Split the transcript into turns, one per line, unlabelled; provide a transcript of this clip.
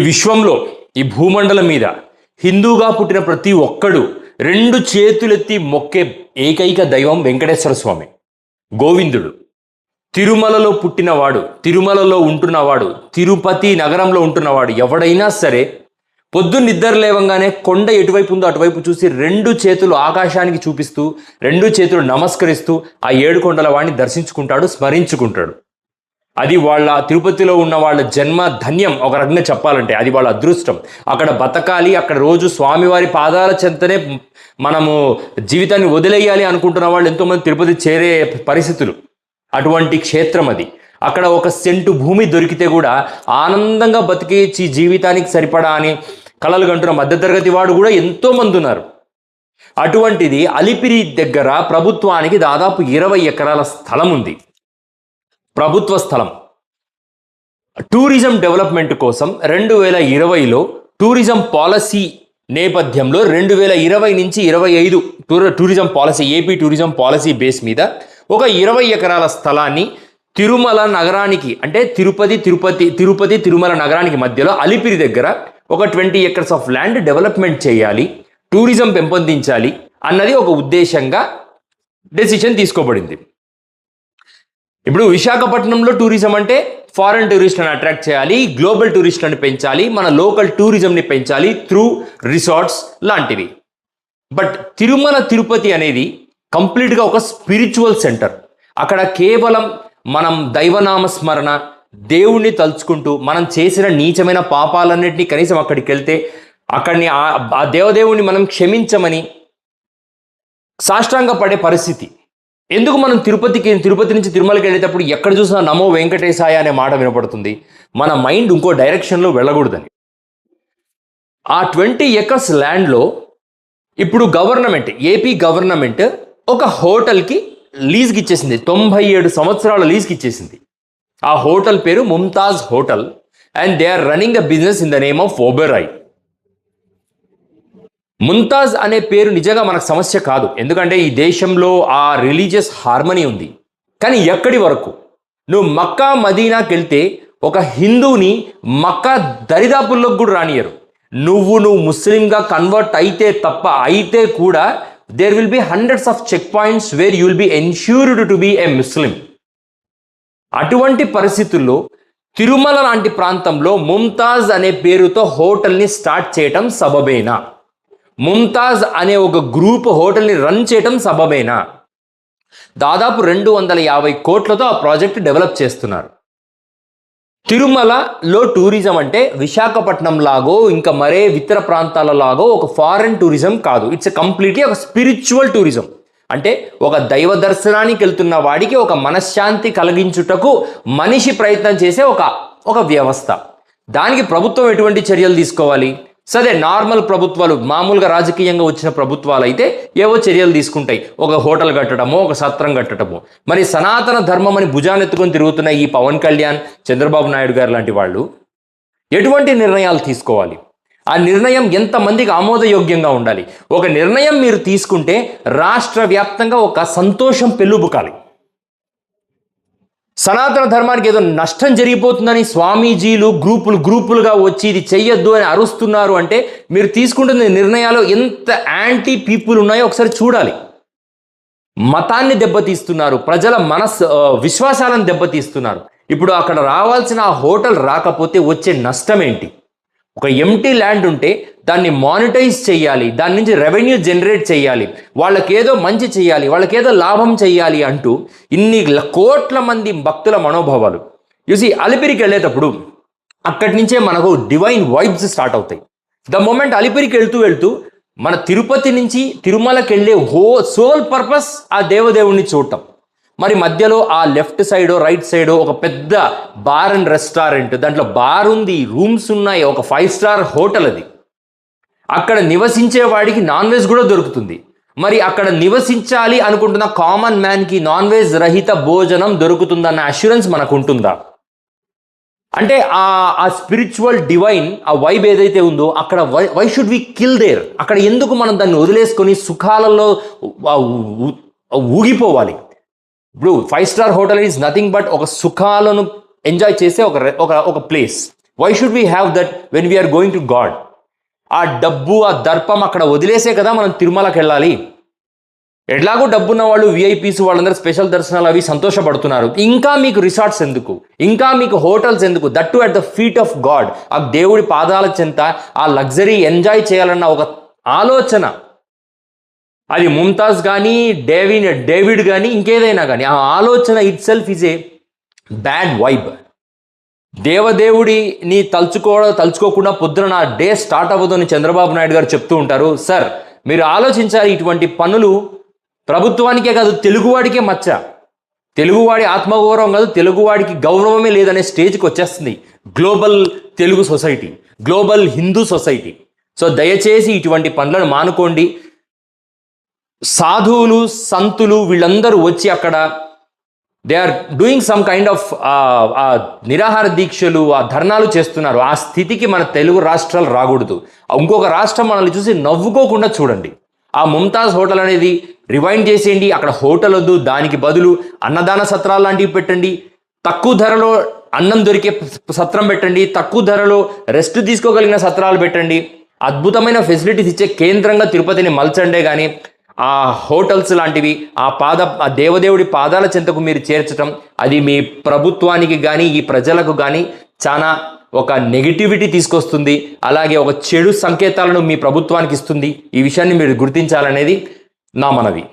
ఈ విశ్వంలో ఈ భూమండలం మీద హిందూగా పుట్టిన ప్రతి ఒక్కడు రెండు చేతులెత్తి మొక్కే ఏకైక దైవం వెంకటేశ్వర స్వామి గోవిందుడు. తిరుమలలో పుట్టినవాడు తిరుమలలో ఉంటున్నవాడు తిరుపతి నగరంలో ఉంటున్నవాడు ఎవడైనా సరే పొద్దున్న నిద్ర లేవంగానే కొండ ఎటువైపు ఉందో అటువైపు చూసి రెండు చేతులు ఆకాశానికి చూపిస్తూ రెండు చేతులు నమస్కరిస్తూ ఆ ఏడు కొండల వాడిని దర్శించుకుంటాడు స్మరించుకుంటాడు. అది వాళ్ళ తిరుపతిలో ఉన్న వాళ్ళ జన్మ ధన్యం ఒక రకంగా చెప్పాలంటే. అది వాళ్ళ అదృష్టం. అక్కడ బతకాలి అక్కడ రోజు స్వామివారి పాదాల చెంతనే మనము జీవితాన్ని వదిలేయాలి అనుకుంటున్న వాళ్ళు ఎంతోమంది తిరుపతి చేరే పరిస్థితులు. అటువంటి క్షేత్రం అది. అక్కడ ఒక సెంటు భూమి దొరికితే కూడా ఆనందంగా బతికేచి జీవితానికి సరిపడా అని కళలు కంటున్న మధ్యతరగతి వాడు కూడా ఎంతోమంది ఉన్నారు. అటువంటిది అలిపిరి దగ్గర ప్రభుత్వానికి దాదాపు ఇరవై ఎకరాల స్థలం ఉంది. ప్రభుత్వ స్థలం. టూరిజం డెవలప్మెంట్ కోసం రెండు వేల ఇరవైలో టూరిజం పాలసీ నేపథ్యంలో రెండు వేల ఇరవై నుంచి ఇరవై ఐదు tour tourism policy AP tourism policy base మీద ఒక ఇరవై ఎకరాల స్థలాన్ని తిరుమల నగరానికి అంటే తిరుపతి తిరుపతి తిరుపతి తిరుమల నగరానికి మధ్యలో అలిపిరి దగ్గర ఒక twenty acres of land development చేయాలి టూరిజం పెంపొందించాలి అన్నది ఒక ఉద్దేశంగా డెసిషన్ తీసుకోబడింది. ఇప్పుడు విశాఖపట్నంలో టూరిజం అంటే ఫారెన్ టూరిస్ట్లను అట్రాక్ట్ చేయాలి గ్లోబల్ టూరిస్ట్లను పెంచాలి మన లోకల్ టూరిజంని పెంచాలి త్రూ రిసార్ట్స్ లాంటివి. బట్ తిరుమల తిరుపతి అనేది కంప్లీట్గా ఒక స్పిరిచువల్ సెంటర్. అక్కడ కేవలం మనం దైవనామ స్మరణ దేవుణ్ణి తలుచుకుంటూ మనం చేసిన నీచమైన పాపాలన్నింటినీ కనీసం అక్కడికి వెళ్తే అక్కడిని ఆ- దేవదేవుణ్ణి మనం క్షమించమని సాష్టాంగపడే పరిస్థితి. ఎందుకు మనం తిరుపతికి తిరుపతి నుంచి తిరుమలకి వెళ్ళేటప్పుడు ఎక్కడ చూసినా నమో వెంకటేశాయ అనే మాట వినపడుతుంది? మన మైండ్ ఇంకో డైరెక్షన్లో వెళ్ళకూడదని. ఆ ట్వంటీ ఎకర్స్ ల్యాండ్లో ఇప్పుడు గవర్నమెంట్ ఏపీ గవర్నమెంట్ ఒక హోటల్కి లీజ్కి ఇచ్చేసింది. తొంభై ఏడు సంవత్సరాల లీజ్కి ఇచ్చేసింది. ఆ హోటల్ పేరు Mumtaz hotel. And they are running the business in the name of Oberoi Mumtaz అనే పేరు నిజంగా మనకు సమస్య కాదు. ఎందుకంటే ఈ దేశంలో ఆ రిలీజియస్ హార్మనీ ఉంది. కానీ ఎక్కడి వరకు? నువ్వు మక్కా మదీనాకి వెళ్తే ఒక హిందువుని మక్కా దరిదాపుల్లోకి కూడా రానియరు నువ్వు నువ్వు ముస్లింగా కన్వర్ట్ అయితే తప్ప అయితే కూడా there will be hundreds of checkpoints where you will be ensured to be a Muslim అటువంటి పరిస్థితుల్లో తిరుమల లాంటి ప్రాంతంలో ముంతాజ్ అనే పేరుతో హోటల్ని స్టార్ట్ చేయటం సబబేనా? ముంతాజ్ అనే ఒక గ్రూప్ హోటల్ని రన్ చేయటం సబబేనా? దాదాపు రెండు వందల యాభై కోట్లతో ఆ ప్రాజెక్ట్ డెవలప్ చేస్తున్నారు. తిరుమలలో టూరిజం అంటే విశాఖపట్నం లాగో ఇంకా మరే ఇతర ప్రాంతాల లాగో ఒక ఫారెన్ టూరిజం కాదు. ఇట్స్ కంప్లీట్లీ ఒక స్పిరిచువల్ టూరిజం అంటే ఒక దైవ దర్శనానికి వెళ్తున్న వాడికి ఒక మనశ్శాంతి కలిగించుటకు మనిషి ప్రయత్నం చేసే ఒక ఒక వ్యవస్థ. దానికి ప్రభుత్వం ఎటువంటి చర్యలు తీసుకోవాలి? సరే నార్మల్ ప్రభుత్వాలు మామూలుగా రాజకీయంగా వచ్చిన ప్రభుత్వాలు అయితే ఏవో చర్యలు తీసుకుంటాయి. ఒక హోటల్ కట్టడమో ఒక సత్రం కట్టడమో. మరి సనాతన ధర్మం అని భుజానెత్తుకొని తిరుగుతున్న ఈ పవన్ కళ్యాణ్ చంద్రబాబు నాయుడు గారు లాంటి వాళ్ళు ఎటువంటి నిర్ణయాలు తీసుకోవాలి? ఆ నిర్ణయం ఎంతమందికి ఆమోదయోగ్యంగా ఉండాలి? ఒక నిర్ణయం మీరు తీసుకుంటే రాష్ట్ర వ్యాప్తంగా ఒక సంతోషం పెళ్ళుబుకాలి. సనాతన ధర్మానికి ఏదో నష్టం జరిగిపోతుందని స్వామీజీలు గ్రూపులు గ్రూపులుగా వచ్చి ఇది చెయ్యొద్దు అని అరుస్తున్నారు అంటే మీరు తీసుకుంటున్న నిర్ణయాలు ఎంత యాంటీ పీపుల్ ఉన్నాయో ఒకసారి చూడాలి. మతాన్ని దెబ్బతీస్తున్నారు ప్రజల మనస్ విశ్వాసాలను దెబ్బతీస్తున్నారు. ఇప్పుడు అక్కడ రావాల్సిన ఆ హోటల్ రాకపోతే వచ్చే నష్టం ఏంటి ఒక ఎంటీ ల్యాండ్ ఉంటే దాన్ని మానిటైజ్ చేయాలి దాని నుంచి రెవెన్యూ జనరేట్ చేయాలి వాళ్ళకేదో మంచి చేయాలి వాళ్ళకేదో లాభం చేయాలి అంటూ ఇన్ని కోట్ల మంది భక్తుల మనోభావాలు. చూసి అలిపిరికి వెళ్ళేటప్పుడు అక్కడి నుంచే మనకు డివైన్ వైబ్స్ స్టార్ట్ అవుతాయి. ద మొమెంట్ అలిపిరికి వెళ్తూ వెళ్తూ మన తిరుపతి నుంచి తిరుమలకి వెళ్ళే హో సోల్ పర్పస్ ఆ దేవదేవుణ్ణి చూడటం. మరి మధ్యలో ఆ లెఫ్ట్ సైడో రైట్ సైడో ఒక పెద్ద బార్ అండ్ రెస్టారెంట్ దాంట్లో బార్ ఉంది రూమ్స్ ఉన్నాయి ఒక ఫైవ్ స్టార్ హోటల్ అది. అక్కడ నివసించే వాడికి నాన్ వెజ్ కూడా దొరుకుతుంది. మరి అక్కడ నివసించాలి అనుకుంటున్న కామన్ మ్యాన్కి నాన్ వెజ్ రహిత భోజనం దొరుకుతుందన్న అష్యూరెన్స్ మనకు ఉంటుందా అంటే ఆ ఆ స్పిరిచువల్ డివైన్ ఆ వైబ్ ఏదైతే ఉందో అక్కడ why why should we kill there అక్కడ ఎందుకు మనం దాన్ని వదిలేసుకొని సుఖాలలో ఊగిపోవాలి? ఇప్పుడు five star hotel is nothing but ఒక సుఖాలను ఎంజాయ్ చేసే ఒక ఒక ఒక place why should we have that when we're going to God ఆ డబ్బు ఆ దర్పం అక్కడ వదిలేసే కదా మనం తిరుమలకి వెళ్ళాలి. ఎట్లాగో డబ్బున్న వాళ్ళు విఐపీస్ వాళ్ళందరూ స్పెషల్ దర్శనాలు అవి సంతోషపడుతున్నారు. ఇంకా మీకు రిసార్ట్స్ ఎందుకు? ఇంకా మీకు హోటల్స్ ఎందుకు? That at the feet of God. ఆ దేవుడి పాదాల చెంత ఆ లగ్జరీ ఎంజాయ్ చేయాలన్న ఒక ఆలోచన. అది ముంతాజ్ కానీ డేవిన్ డేవిడ్ కానీ ఇంకేదైనా కానీ ఆ ఆలోచన itself is a bad vibe. దేవదేవుడిని తలుచుకో తలుచుకోకుండా పొద్దున నా డే స్టార్ట్ అవ్వదని చంద్రబాబు నాయుడు గారు చెప్తూ ఉంటారు. సార్ మీరు ఆలోచించాలి ఇటువంటి పనులు ప్రభుత్వానికే కాదు తెలుగువాడికే మచ్చ. తెలుగువాడి ఆత్మగౌరవం కాదు తెలుగువాడికి గౌరవమే లేదనే స్టేజ్కి వచ్చేస్తుంది. Global Telugu society global Hindu society. So దయచేసి ఇటువంటి పనులను మానుకోండి. సాధువులు సంతులు వీళ్ళందరూ వచ్చి అక్కడ they are doing some kind of నిరాహార దీక్షలు ఆ ధర్నాలు చేస్తున్నారు. ఆ స్థితికి మన తెలుగు రాష్ట్రాలు రాకూడదు. ఇంకొక రాష్ట్రం మనల్ని చూసి నవ్వుకోకుండా చూడండి. ఆ ముంతాజ్ హోటల్ అనేది రివైండ్ చేసేయండి. అక్కడ హోటల్ వద్దు దానికి బదులు అన్నదాన సత్రాలు లాంటివి పెట్టండి. తక్కువ ధరలో అన్నం దొరికే సత్రం పెట్టండి. తక్కువ ధరలో రెస్ట్ తీసుకోగలిగిన సత్రాలు పెట్టండి. అద్భుతమైన ఫెసిలిటీస్ ఇచ్చే కేంద్రంగా తిరుపతిని మలచండే కానీ ఆ హోటల్స్ లాంటివి ఆ పాద ఆ దేవదేవుడి పాదాల చెంతకు మీరు చేర్చటం అది మీ ప్రభుత్వానికి కానీ ఈ ప్రజలకు కానీ చాలా ఒక నెగిటివిటీ తీసుకొస్తుంది. అలాగే ఒక చెడు సంకేతాలను మీ ప్రభుత్వానికి ఇస్తుంది. ఈ విషయాన్ని మీరు గుర్తించాలనేది నా మనవి.